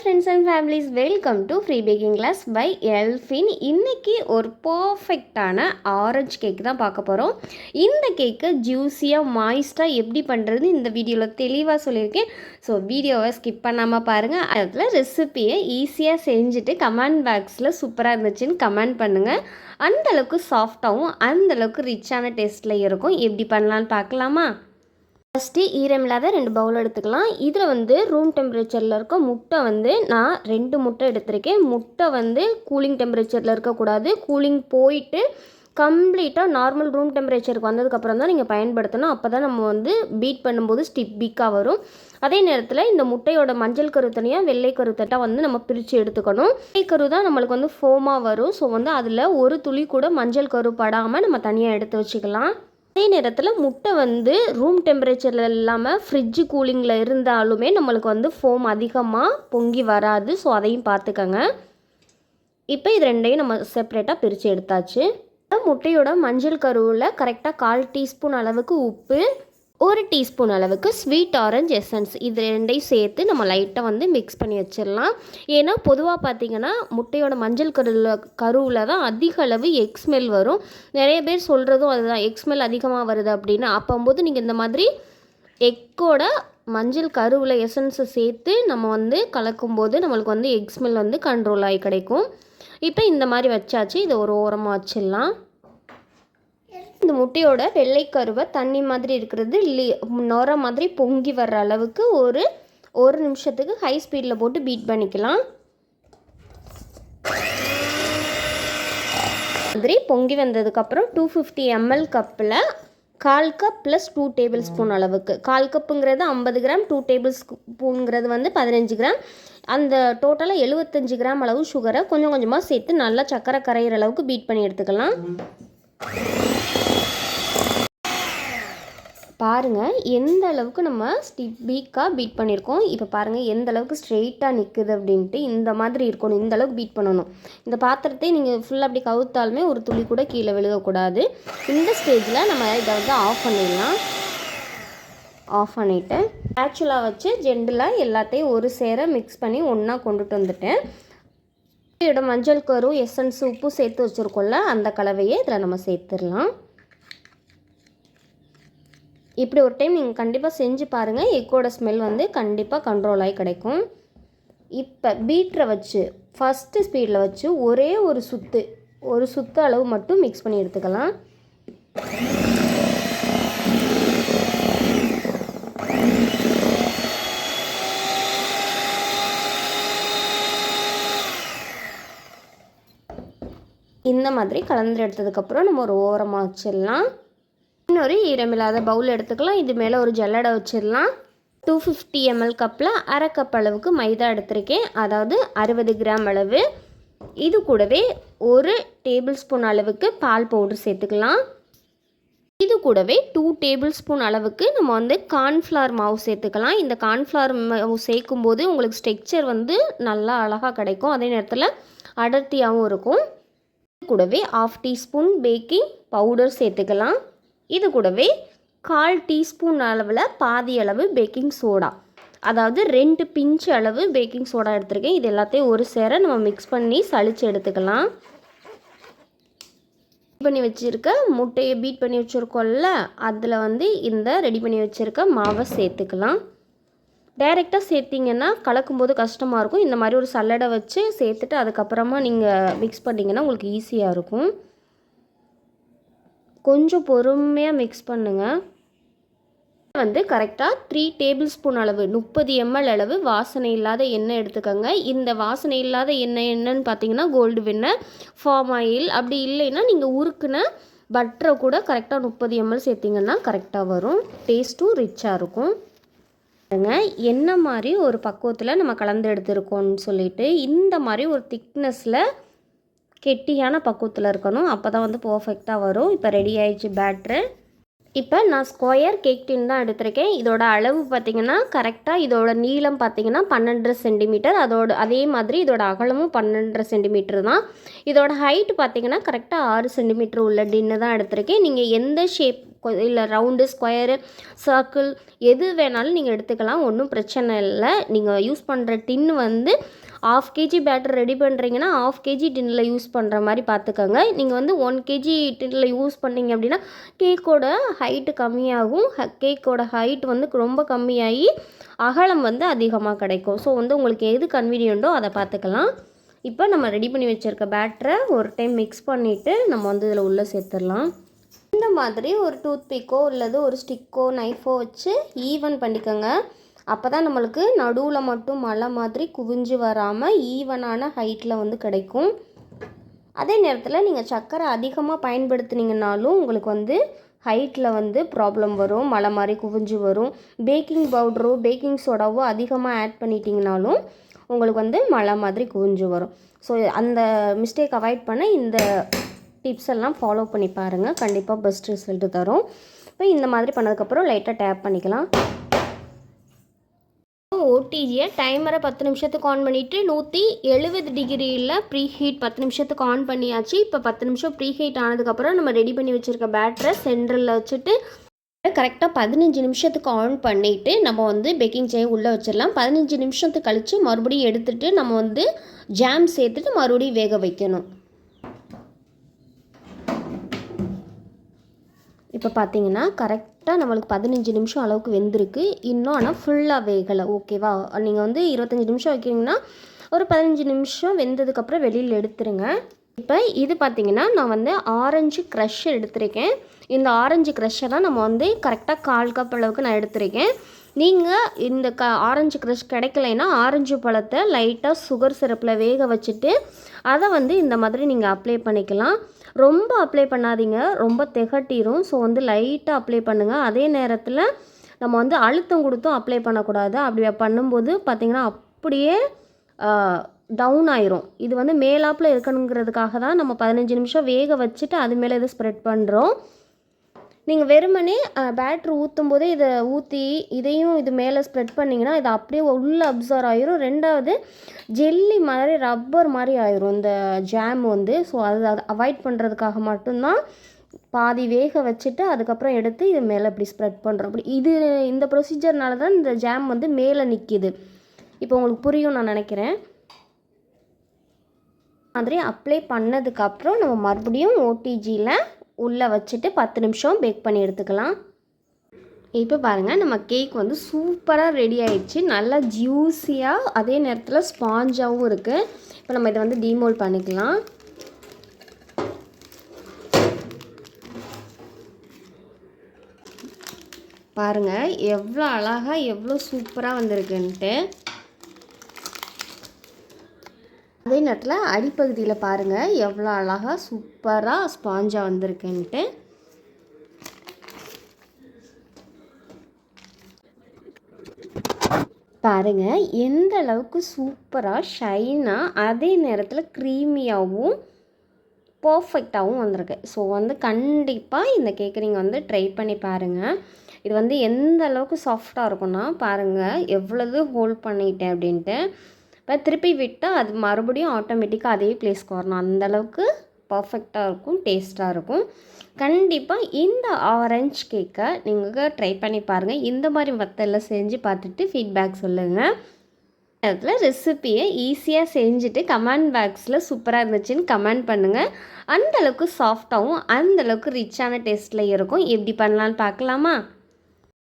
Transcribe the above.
Friends and families welcome to free baking class by Elfin இன்றைக்கி ஒரு பர்ஃபெக்டான orange cake தான் பார்க்க போகிறோம் இந்த கேக்கை ஜூஸியாக மாய்ஸ்டாக எப்படி பண்ணுறது இந்த வீடியோவில் தெளிவாக சொல்லியிருக்கேன். ஸோ வீடியோவை ஸ்கிப் பண்ணாமல் பாருங்கள் அதில் ரெசிப்பியை ஈஸியாக செஞ்சுட்டு கமெண்ட் பாக்ஸில் சூப்பராக இருந்துச்சுன்னு கமெண்ட் பண்ணுங்கள் அந்தளவுக்கு சாஃப்டாகவும் அந்தளவுக்கு ரிச்சான டேஸ்ட்டில் இருக்கும். எப்படி பண்ணலான்னு பார்க்கலாமா? ஃபஸ்ட்டு ஈரம் இல்லாத ரெண்டு பவுல் எடுத்துக்கலாம். இதில் வந்து ரூம் டெம்பரேச்சரில் இருக்க முட்டை வந்து நான் ரெண்டு முட்டை எடுத்திருக்கேன். முட்டை வந்து கூலிங் டெம்பரேச்சரில் இருக்கக்கூடாது. கூலிங் போயிட்டு கம்ப்ளீட்டாக நார்மல் ரூம் டெம்பரேச்சருக்கு வந்ததுக்கப்புறம் தான் நீங்கள் பயன்படுத்தணும். அப்போ தான் நம்ம வந்து பீட் பண்ணும்போது ஸ்டிப் பீக்காக வரும். அதே நேரத்தில் இந்த முட்டையோட மஞ்சள் கரு தனியாக வெள்ளை கரு தட்டாக வந்து நம்ம பிரித்து எடுத்துக்கணும். வெள்ளை கரு தான் நம்மளுக்கு வந்து ஃபோமாக வரும். ஸோ வந்து அதில் ஒரு துளி கூட மஞ்சள் கரு படாமல் நம்ம தனியாக எடுத்து வச்சுக்கலாம். அதே நேரத்தில் முட்டை வந்து ரூம் டெம்பரேச்சரில் இல்லாமல் ஃப்ரிட்ஜு கூலிங்கில் இருந்தாலுமே நம்மளுக்கு வந்து ஃபோம் அதிகமாக பொங்கி வராது. ஸோ அதையும் பார்த்துக்கங்க. இப்போ இது ரெண்டையும் நம்ம செப்ரேட்டாக பிரித்து எடுத்தாச்சு. முட்டையோட மஞ்சள் கருவில் கரெக்டாக கால் டீஸ்பூன் அளவுக்கு உப்பு ஒரு டீஸ்பூன் அளவுக்கு ஸ்வீட் ஆரஞ்ச் எசன்ஸ். இது ரெண்டையும் சேர்த்து நம்ம லைட்டாக வந்து மிக்ஸ் பண்ணி வச்சிடலாம். ஏன்னா பொதுவாக பார்த்திங்கன்னா முட்டையோட மஞ்சள் கருவில் கருவில் தான் அதிக அளவு எக் ஸ்மெல் வரும். நிறைய பேர் சொல்கிறதும் அதுதான். எக் ஸ்மெல் அதிகமாக வருது அப்படின்னு அப்போம்போது நீங்கள் இந்த மாதிரி எக்கோட மஞ்சள் கருவில் எசன்ஸை சேர்த்து நம்ம வந்து கலக்கும்போது நம்மளுக்கு வந்து எக் ஸ்மெல் வந்து கண்ட்ரோல் ஆகி கிடைக்கும். இப்போ இந்த மாதிரி வச்சாச்சு. இதை ஒரு ஓரமாக வச்சிடலாம். இந்த முட்டையோட வெள்ளைக்கருவை தண்ணி மாதிரி இருக்கிறது லி நொர மாதிரி பொங்கி வர்ற அளவுக்கு ஒரு ஒரு நிமிஷத்துக்கு ஹை ஸ்பீடில் போட்டு பீட் பண்ணிக்கலாம். மாதிரி பொங்கி வந்ததுக்கப்புறம் டூ ஃபிஃப்டி எம்எல் கப்பில் கால் cup plus two tablespoon அளவுக்கு. கால் கப்புங்கிறது ஐம்பது கிராம் டூ டேபிள் ஸ்பூனுங்கிறது வந்து பதினஞ்சு கிராம் அந்த டோட்டலாக எழுபத்தஞ்சு கிராம் அளவு சுகரை கொஞ்சம் கொஞ்சமாக சேர்த்து நல்லா சக்கரை கரையிற அளவுக்கு பீட் பண்ணி எடுத்துக்கலாம். பாருங்கள் எந்த அளவுக்கு நம்ம ஸ்டிப் பீக்காக பீட் பண்ணியிருக்கோம் இப்போ பாருங்கள் எந்த அளவுக்கு ஸ்ட்ரெயிட்டாக நிற்குது அப்படின்ட்டு இந்த மாதிரி இருக்கணும். இந்த அளவுக்கு பீட் பண்ணணும். இந்த பாத்திரத்தை நீங்கள் ஃபுல்லாக அப்படி கவுத்தாலுமே ஒரு துளி கூட கீழே விழுகக்கூடாது. இந்த ஸ்டேஜில் நம்ம இதை வந்து ஆஃப் பண்ணிடலாம். ஆஃப் பண்ணிவிட்டு ஆக்சுவலாக வச்சு ஜெண்டிலாக எல்லாத்தையும் ஒரு சேர மிக்ஸ் பண்ணி ஒன்றா கொண்டுட்டு வந்துட்டேன். இதோட மஞ்சள் கரு எசன்ஸ் உப்பு சேர்த்து வச்சுருக்கோம்ல அந்த கலவையை இதில் நம்ம சேர்த்துடலாம். இப்படி ஒரு டைம் நீங்கள் கண்டிப்பாக செஞ்சு பாருங்கள் எக்கோட ஸ்மெல் வந்து கண்டிப்பாக கண்ட்ரோல் ஆகி கிடைக்கும். இப்போ பீட்டரை வச்சு ஃபஸ்ட்டு ஸ்பீடில் வச்சு ஒரே ஒரு சுத்து ஒரு சுத்து அளவு மட்டும் மிக்ஸ் பண்ணி எடுத்துக்கலாம். இந்த மாதிரி கலந்து எடுத்ததுக்கப்புறம் நம்ம ஒரு ஓரமாக வச்சிடலாம். இன்னொரு ஈரமில்லாத பவுல் எடுத்துக்கலாம். இது மேலே ஒரு ஜல்லடை வச்சிடலாம். டூ ஃபிஃப்டி எம்எல் கப்பில் அரை கப் அளவுக்கு மைதா எடுத்திருக்கேன். அதாவது அறுபது கிராம் அளவு. இது கூடவே ஒரு டேபிள் ஸ்பூன் அளவுக்கு பால் பவுடர் சேர்த்துக்கலாம். இது கூடவே டூ டேபிள் ஸ்பூன் அளவுக்கு நம்ம வந்து கார்ன்ஃப்ளவர் மாவு சேர்த்துக்கலாம். இந்த கார்ன்ஃப்ளவர் மாவு சேர்க்கும் போது உங்களுக்கு ஸ்ட்ரக்சர் வந்து நல்லா அழகாக கிடைக்கும். அதே நேரத்தில் அடர்த்தியாகவும் இருக்கும். கூடவே ஆஃப் டீஸ்பூன் பேக்கிங் பவுடர் சேர்த்துக்கலாம். இது கூடவே கால் டீஸ்பூன் அளவில் பாதி அளவு பேக்கிங் சோடா. அதாவது ரெண்டு பிஞ்ச் அளவு பேக்கிங் சோடா எடுத்திருக்கேன். இது எல்லாத்தையும் ஒரு சேர நம்ம மிக்ஸ் பண்ணி சளிச்சு எடுத்துக்கலாம். பண்ணி வச்சுருக்க முட்டையை பீட் பண்ணி வச்சுருக்கோம்ல அதில் வந்து இந்த ரெடி பண்ணி வச்சுருக்க மாவை சேர்த்துக்கலாம். டைரெக்டாக சேர்த்திங்கன்னா கலக்கும்போது கஷ்டமாக இருக்கும். இந்த மாதிரி ஒரு சல்லடை வச்சு சேர்த்துட்டு அதுக்கப்புறமா நீங்கள் மிக்ஸ் பண்ணிங்கன்னா உங்களுக்கு ஈஸியாக இருக்கும். கொஞ்சம் பொறுமையாக மிக்ஸ் பண்ணுங்கள் வந்து கரெக்டாக த்ரீ டேபிள் ஸ்பூன் அளவு முப்பது எம்எல் அளவு வாசனை இல்லாத எண்ணெய் எடுத்துக்கோங்க. இந்த வாசனை இல்லாத எண்ணெய் என்னன்னு பார்த்தீங்கன்னா கோல்டு வெண்ணெய் ஃபார்ம் ஆயில் அப்படி இல்லைன்னா நீங்கள் உருக்குன பட்டரை கூட கரெக்டாக முப்பது எம்எல் சேர்த்திங்கன்னா கரெக்டாக வரும். டேஸ்ட்டும் ரிச்சாக இருக்கும். என்ன மாதிரி ஒரு பக்குவத்தில் நம்ம கலந்து எடுத்துருக்கோம்னு சொல்லிட்டு இந்த மாதிரி ஒரு திக்னஸில் கெட்டியான பக்குவத்தில் இருக்கணும். அப்போ தான் வந்து பர்ஃபெக்டாக வரும். இப்போ ரெடி ஆயிடுச்சு பேட்ரு இப்போ நான் ஸ்கொயர் கேக் டின் தான் எடுத்திருக்கேன். இதோட அளவு பார்த்திங்கன்னா கரெக்டாக இதோட நீளம் பார்த்திங்கன்னா பன்னெண்டரை சென்டிமீட்டர் அதோட அதே மாதிரி இதோட அகலமும் பன்னெண்டரை சென்டிமீட்டர் தான். இதோட ஹைட் பார்த்திங்கன்னா கரெக்டாக ஆறு சென்டிமீட்டர் உள்ள டின்னு தான் எடுத்திருக்கேன். நீங்கள் எந்த ஷேப் இல்லை ரவுண்டு ஸ்கொயரு சர்க்கிள் எது வேணாலும் நீங்கள் எடுத்துக்கலாம். ஒன்றும் பிரச்சனை இல்லை. நீங்கள் யூஸ் பண்ணுற டின் வந்து ஆஃப் கேஜி பேட்டர் ரெடி பண்ணுறீங்கன்னா ஆஃப் கேஜி டின்னில் யூஸ் பண்ணுற மாதிரி பார்த்துக்கோங்க நீங்கள் வந்து ஒன் கேஜி டின்னில் யூஸ் பண்ணீங்க அப்படின்னா கேக்கோட ஹைட்டு கம்மியாகும். கேக்கோட ஹைட் வந்து ரொம்ப கம்மியாகி அகலம் வந்து அதிகமாக கிடைக்கும். ஸோ வந்து உங்களுக்கு எது கன்வீனியண்ட்டோ அதை பார்த்துக்கலாம் இப்போ நம்ம ரெடி பண்ணி வச்சுருக்க பேட்டரை ஒரு டைம் மிக்ஸ் பண்ணிவிட்டு நம்ம வந்து இதில் உள்ளே சேர்த்துடலாம். இந்த மாதிரி ஒரு டூத் பிக்கோ இல்லது ஒரு ஸ்டிக்கோ நைஃபோ வச்சு ஈவன் பண்ணிக்கோங்க. அப்போ தான் நம்மளுக்கு நடுவில் மட்டும் மலை மாதிரி குவிஞ்சு வராமல் ஈவனான ஹைட்டில் வந்து கிடைக்கும். அதே நேரத்தில் நீங்கள் சர்க்கரை அதிகமாக பயன்படுத்துனீங்கனாலும் உங்களுக்கு வந்து ஹைட்டில் வந்து ப்ராப்ளம் வரும் மலை மாதிரி குவிஞ்சு வரும். பேக்கிங் பவுடரோ பேக்கிங் சோடாவோ அதிகமாக ஆட் பண்ணிட்டீங்கனாலும் உங்களுக்கு வந்து மலை மாதிரி குவிஞ்சு வரும். ஸோ அந்த மிஸ்டேக் அவாய்ட் பண்ண இந்த டிப்ஸ் எல்லாம் ஃபாலோ பண்ணி பாருங்கள் கண்டிப்பாக பெஸ்ட் ரிசல்ட் தரும். இப்போ இந்த மாதிரி பண்ணதுக்கப்புறம் லைட்டாக டேப் பண்ணிக்கலாம். ஓடிஜியை டைமரை பத்து நிமிஷத்துக்கு ஆன் பண்ணிவிட்டு நூற்றி எழுபது டிகிரியில் ப்ரீ ஹீட் பத்து நிமிஷத்துக்கு ஆன் பண்ணியாச்சு. இப்போ பத்து நிமிஷம் ப்ரீ ஹீட் ஆனதுக்கப்புறம் நம்ம ரெடி பண்ணி வச்சுருக்க பேட்டரை சென்டரில் வச்சுட்டு கரெக்டாக பதினஞ்சு நிமிஷத்துக்கு ஆன் பண்ணிவிட்டு நம்ம வந்து பேக்கிங் செய்ய உள்ளே வச்சிடலாம். பதினஞ்சு நிமிஷத்துக்கு கழித்து மறுபடியும் எடுத்துகிட்டு நம்ம வந்து ஜாம் சேர்த்துட்டு மறுபடியும் வேக வைக்கணும். இப்போ பார்த்தீங்கன்னா கரெக்ட் கரெக்டாக நம்மளுக்கு பதினஞ்சு நிமிஷம் அளவுக்கு வெந்திருக்கு. இன்னும் ஆனால் ஃபுல்லாக வேகலை. ஓகேவா நீங்கள் வந்து இருபத்தஞ்சி நிமிஷம் வைக்கிறீங்கன்னா ஒரு பதினஞ்சு நிமிஷம் வெந்ததுக்கப்புறம் வெளியில் எடுத்துருங்க. இப்போ இது பார்த்தீங்கன்னா நான் வந்து ஆரஞ்சு க்ரஷ் எடுத்திருக்கேன். இந்த ஆரஞ்சு க்ரஷ்ஷை தான் நம்ம வந்து கரெக்டாக கால் கப் அளவுக்கு நான் எடுத்திருக்கேன். நீங்கள் இந்த க ஆரஞ்சு க்ரஷ் கிடைக்கலைன்னா ஆரஞ்சு பழத்தை லைட்டாக சுகர் சிரப்பில் வேக வச்சுட்டு அதை வந்து இந்த மாதிரி நீங்கள் அப்ளை பண்ணிக்கலாம். ரொம்ப அப்ளை பண்ணாதீங்க. ரொம்ப திகட்டிரும். ஸோ வந்து லைட்டாக அப்ளை பண்ணுங்கள் அதே நேரத்தில் நம்ம வந்து அழுத்தம் கொடுத்தும் அப்ளை பண்ணக்கூடாது. அப்படி பண்ணும்போது பார்த்திங்கன்னா அப்படியே டவுன் ஆயிரும். இது வந்து மேலாப்பில் இருக்கணுங்கிறதுக்காக தான் நம்ம பதினஞ்சு நிமிஷம் வேக வச்சுட்டு அது மேலே இதை ஸ்ப்ரெட் பண்ணுறோம் நீங்கள் வெறுமனே பேட்ரு ஊற்றும் போதே இதை ஊற்றி இதையும் இது மேலே ஸ்ப்ரெட் பண்ணிங்கன்னா இது அப்படியே உள்ளே அப்சர்வ் ஆயிரும். ரெண்டாவது ஜெல்லி மாதிரி ரப்பர் மாதிரி ஆயிரும் இந்த ஜாம் வந்து. ஸோ அது அதை அவாய்ட் பண்ணுறதுக்காக மட்டும்தான் பாதி வேக வச்சுட்டு அதுக்கப்புறம் எடுத்து இது மேலே இப்படி ஸ்ப்ரெட் பண்ணுறோம் அப்படி இது இந்த ப்ரொசீஜர்னால தான் இந்த ஜாம் வந்து மேலே நிற்கிது இப்போ உங்களுக்கு புரியும் நான் நினைக்கிறேன். மாதிரி அப்ளை பண்ணதுக்கப்புறம் நம்ம மறுபடியும் ஓடிஜியில் உள்ளே வச்சுட்டு பத்து நிமிஷம் பேக் பண்ணி எடுத்துக்கலாம். இப்போ பாருங்கள் நம்ம கேக் வந்து சூப்பராக ரெடி ஆயிடுச்சு. நல்லா ஜூஸியாக அதே நேரத்தில் ஸ்பாஞ்சாகவும் இருக்குது இப்போ நம்ம இதை வந்து டீமோல் பண்ணிக்கலாம். பாருங்கள் எவ்வளோ அழகாக எவ்வளோ சூப்பராக வந்திருக்குன்ட்டு. அதே நேரத்தில் அடிப்பகுதியில் பாருங்கள் எவ்வளோ அழகாக சூப்பராக ஸ்பாஞ்சாக வந்திருக்குன்ட்டு. பாருங்கள் எந்த அளவுக்கு சூப்பராக ஷைனாக அதே நேரத்தில் க்ரீமியாகவும் பர்ஃபெக்டாகவும் வந்திருக்கு. ஸோ வந்து கண்டிப்பாக இந்த கேக்கை நீங்கள் வந்து ட்ரை பண்ணி பாருங்கள் இது வந்து எந்த அளவுக்கு சாஃப்டாக இருக்கும்னா பாருங்கள் எவ்வளவு ஹோல்ட் பண்ணிட்டேன் அப்படின்ட்டு. இப்போ திருப்பி விட்டால் அது மறுபடியும் ஆட்டோமேட்டிக்காக அதே பிளேஸ்க்கு வரணும். அந்தளவுக்கு பர்ஃபெக்டாக இருக்கும் டேஸ்ட்டாக இருக்கும். கண்டிப்பாக இந்த ஆரஞ்ச் கேக்கை நீங்கள் ட்ரை பண்ணி பாருங்கள் இந்த மாதிரி மத்தெல்லாம் செஞ்சு பார்த்துட்டு ஃபீட்பேக் சொல்லுங்கள் அதில் ரெசிப்பியை ஈஸியாக செஞ்சுட்டு கமெண்ட் பாக்ஸில் சூப்பராக இருந்துச்சுன்னு கமெண்ட் பண்ணுங்கள் அந்தளவுக்கு சாஃப்டாகவும் அந்தளவுக்கு ரிச்சான டேஸ்ட்டில் இருக்கும். எப்படி பண்ணலான்னு பார்க்கலாமா?